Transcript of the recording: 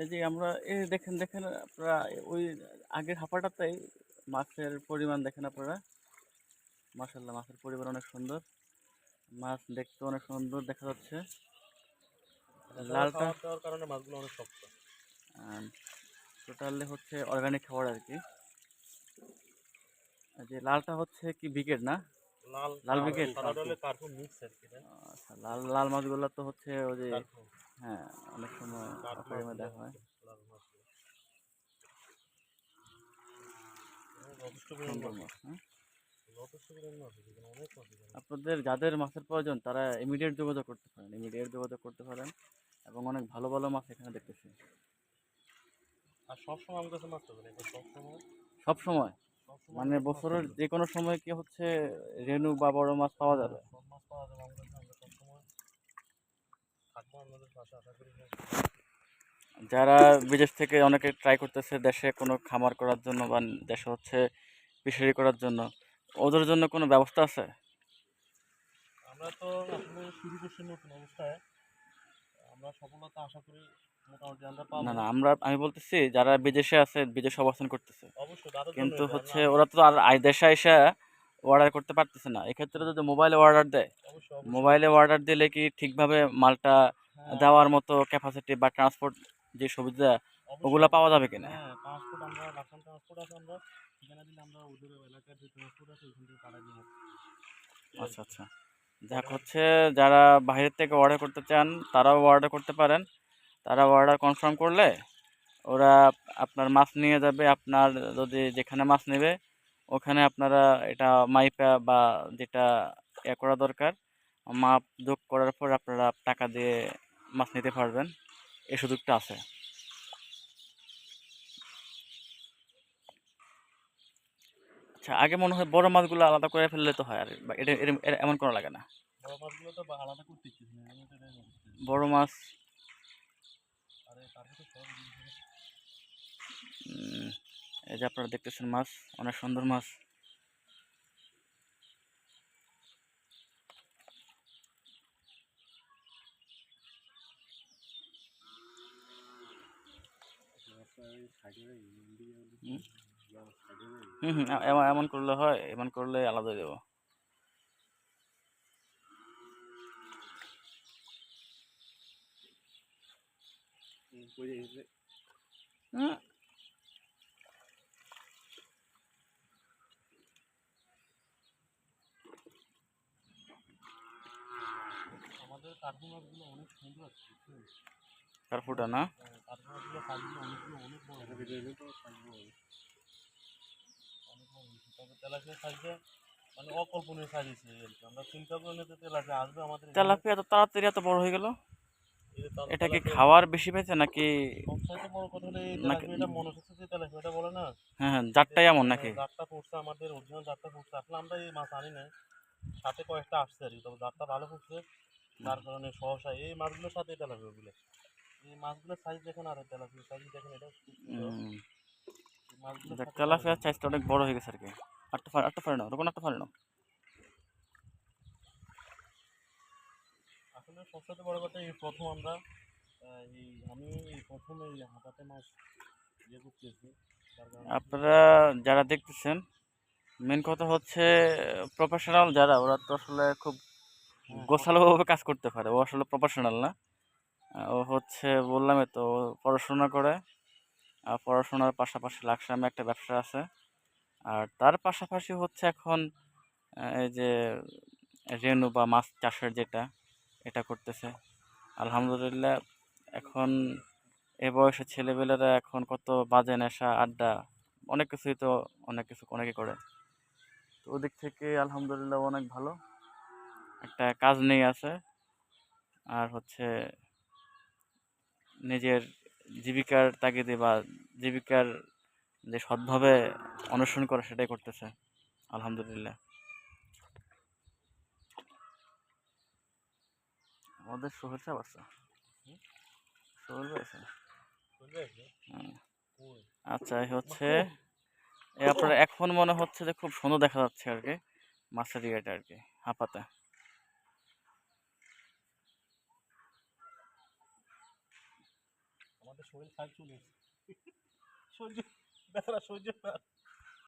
এই যে আমরা এই দেখেন দেখেন আপনারা ওই আগের হাঁপাটাতেই মাছের পরিমাণ দেখেন আপনারা। মাশাল্লাহ মাছের পরিমাণ অনেক সুন্দর। মাছ দেখতে অনেক সুন্দর দেখা যাচ্ছে। লালটা কারণে মাছগুলো অনেক শক্ত। টোটালি হচ্ছে অর্গানিক খাবার আর কি। যে লালটা হচ্ছে কি বিকেট না? লাল লাল বিকেট? আচ্ছা লাল লাল মাছগুলো তো হচ্ছে ওই যে হ্যাঁ অনেক সময় অ্যাকোয়ারিয়ামে দেখা হয়। হ্যাঁ। আপনাদের যাদের মাছের প্রয়োজন তারা ইমিডিয়েট যোগাযোগ করতে পারেন ইমিডিয়েট যোগাযোগ করতে পারেন এবং অনেক ভালো ভালো মাছ এখানে দেখতেছি। আর সবসময় আমার কাছে মাছ পাবেন সবসময়? সব সময় সবসময় মানে বছরের যে কোনো সময় কি হচ্ছে রেনু বা বড় মাছ পাওয়া যাবে? মাছ পাওয়া যাবে আমার কাছে আমরা সবসময় থাকব আপনাদের পাশে আশা করি যে যারা বিদেশ থেকে অনেকে ট্রাই করতেছে দেশে কোনো খামার করার জন্য বা দেশে হচ্ছে ফিশারি করার জন্য ওদের জন্য কোনো ব্যবস্থা আছে? আমরা তো আসলে শুরু করছি নতুন অবস্থায়। আমরা সফলতা আশা করি মোটামুটি আমরা পাবো। না না আমরা আমি বলতেছি যারা বিদেশে আছে বিদেশে অবস্থান করতেছে। কিন্তু হচ্ছে ওরা তো আর দেশে এসে অর্ডার করতে পারতেছে না। এক্ষেত্রে যদি মোবাইলে অর্ডার দেয় মোবাইলে অর্ডার দিলে কি ঠিকভাবে মালটা হ্যাঁ, দেওয়ার মতো ক্যাপাসিটি বা ট্রান্সপোর্ট যে সুবিধা ওগুলো পাওয়া যাবে। কিনা? হ্যাঁ ট্রান্সপোর্ট আমরা লাখান ট্রান্সপোর্ট আছে আমরা। ঠিকানা দিলে আমরা ওদের এলাকার যে ট্রান্সপোর্ট আছে ওইখান থেকে পাঠাই দেবো আচ্ছা আচ্ছা। যাক হচ্ছে যারা বাইরের থেকে অর্ডার করতে চান তারাও অর্ডার করতে পারেন। তারা অর্ডার কনফার্ম করলে ওরা আপনার মাছ নিয়ে যাবে। আপনার যদি যেখানে মাছ নেবে ওখানে আপনারা এটা মাইপা বা যেটা এ করা দরকার মাপ যোগ করার পর আপনারা টাকা দিয়ে মাছ নিতে পারবেন। এই সুযোগটা আছে। আচ্ছা আগে মনে হয় বড় মাছগুলো আলাদা করে ফেললে তো হয় আর এটা এমন করা লাগে না। বড় মাছ এই যে আপনারা দেখতেছেন মাছ অনেক সুন্দর মাছ। হুম হুম এমন করলে হয় এমন করলে আলাদা দেবো। হুম, আমাদের অনেক সুন্দর আছে বুঝছেন? না? হ্যাঁ, কার্পু অনেকগুলো অনেক বড় বড়। অনেক বড় তবে তেলাপিয়ার সাইজটা মানে অকল্পনীয় সাইজ হয়েছে আমরা চিন্তা করি না তেলাপিয়া আসবে আমাদের তেলাপিয়া তো তাড়াতাড়ি এত বড় হয়ে গেল? এই যে তেলা- এটা কি খাওয়ার বেশি পেয়েছে নাকি সবচাইতে বড় কথা হলো মনে হচ্ছে যে তেলাপিয়াটা বলে না? হ্যাঁ হ্যাঁ জাতটাই এমন নাকি? হ্যাঁ, জাতটা পড়ছে আমাদের অরিজিনাল জাতটা পড়ছে। আসলে আমরা এই মাছ আনি না সাথে কয়েকটা আসছে আর কি। তবে জাতটা ভালো পড়ছে। যার কারণে সহসা এই মাছগুলোর সাথে তেলাপিয়া ওগুলো। এই মাছগুলোর সাইজ দেখেন আর তেলাপিয়ার সাইজ দেখেন এটা তেলাপিয়ার সাইজটা অনেক বড় হয়ে গেছে আর কি। আটটা ফার আটটা ফারে নাও রোকন আটটা ফারে নাও। আসলে সবচেয়ে বড় কথা এই প্রথম আমরা এই আমি এই প্রথম এই হাতাতে মাছ ইয়ে করতেছি আপনারা যারা দেখতেছেন মেন কথা হচ্ছে প্রফেশনাল যারা ওরা তো আসলে খুব গোছালোভাবে কাজ করতে পারে। ও আসলে প্রফেশনাল না। ও হচ্ছে বললামই তো পড়াশোনা করে। আর পড়াশোনার পাশাপাশি লাকসামে একটা ব্যবসা আছে। আর তার পাশাপাশি হচ্ছে এখন এই যে রেনু বা মাছ চাষের যেটা, এটা করতেছে। আলহামদুলিল্লাহ, এখন এ বয়সের ছেলেবেলেরা এখন কত বাজে নেশা, আড্ডা, অনেক কিছুই তো অনেক কিছু অনেকে করে। তো ওদিক থেকে আলহামদুলিল্লাহ অনেক ভালো। একটা কাজ নেই আছে। আর হচ্ছে নিজের জীবিকার তাগিদে বা জীবিকার যে সৎভাবে অনুসরণ করে সেটাই করতেছে, আলহামদুলিল্লাহ। আমাদের সোহেল সাহেব আছে। সোহেল আছে? আচ্ছা হচ্ছে আপনার এখন মনে হচ্ছে যে খুব সুন্দর দেখা যাচ্ছে আর কি, মাছের ইয়েটা আর কি, হাঁপাতে। শরীর খারাপ চলে সহ্য বেচারা সহ্য না